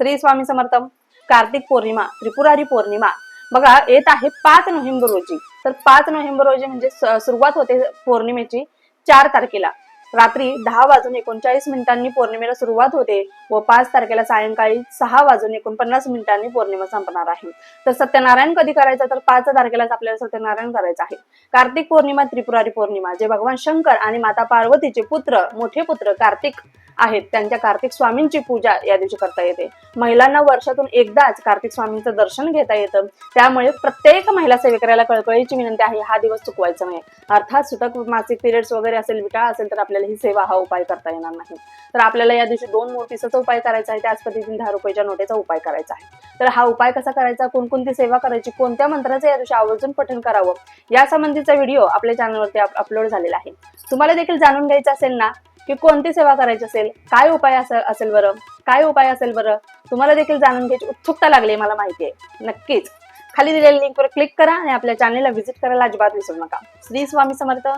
श्री स्वामी समर्थ कार्तिक पौर्णिमा त्रिपुरारी पौर्णिमा. बघा येत आहे पाच नोव्हेंबर रोजी. तर पाच नोव्हेंबर रोजी म्हणजे सुरुवात होते पौर्णिमेची चार तारखेला. रात्री दहा वाजून एकोणचाळीस मिनिटांनी पौर्णिमेला सुरुवात होते व पाच तारखेला सायंकाळी सहा वाजून एकोणपन्नास मिनिटांनी पौर्णिमा संपणार आहे. तर सत्यनारायण कधी करायचं? तर पाच तारखेलाच आपल्याला सत्यनारायण करायचं आहे. कार्तिक पौर्णिमा त्रिपुरारी पौर्णिमा. जे भगवान शंकर आणि माता पार्वतीचे पुत्र मोठे पुत्र कार्तिक आहेत. त्यांच्या कार्तिक स्वामींची पूजा या दिवशी करता येते. महिलांना वर्षातून एकदाच कार्तिक स्वामींचं दर्शन घेता येतं. त्यामुळे प्रत्येक महिला सेवेकऱ्याला कळकळीची विनंती आहे हा दिवस चुकवायचा नाही. अर्थात सुतक मासिक पिरियड्स वगैरे असेल विटाळ असेल तर आपल्याला ही सेवा हा उपाय करता येणार नाही. तर आपल्याला या दिवशी दोन मूर्तीचा उपाय करायचा आहे त्याच पद्धतीने दहा रुपयाच्या नोटेचा उपाय करायचा आहे. तर हा उपाय कसा करायचा? कोणकोणती सेवा करायची? कोणत्या मंत्राचं या दिवशी आवर्जून पठण करावं? या संबंधीचा व्हिडिओ आपल्या चॅनलवरती अपलोड झालेला आहे. तुम्हाला देखील जाणून घ्यायचं असेल ना की कोणती सेवा करायची असेल? काय उपाय असेल बरं? काय उपाय असेल बरं? तुम्हाला देखील जाणून घ्यायची उत्सुकता लागली मला माहिती आहे नक्कीच. खाली दिलेल्या लिंकवर क्लिक करा आणि आपल्या चॅनलला व्हिजिट करायला अजिबात विसरू नका. श्री स्वामी समर्थ.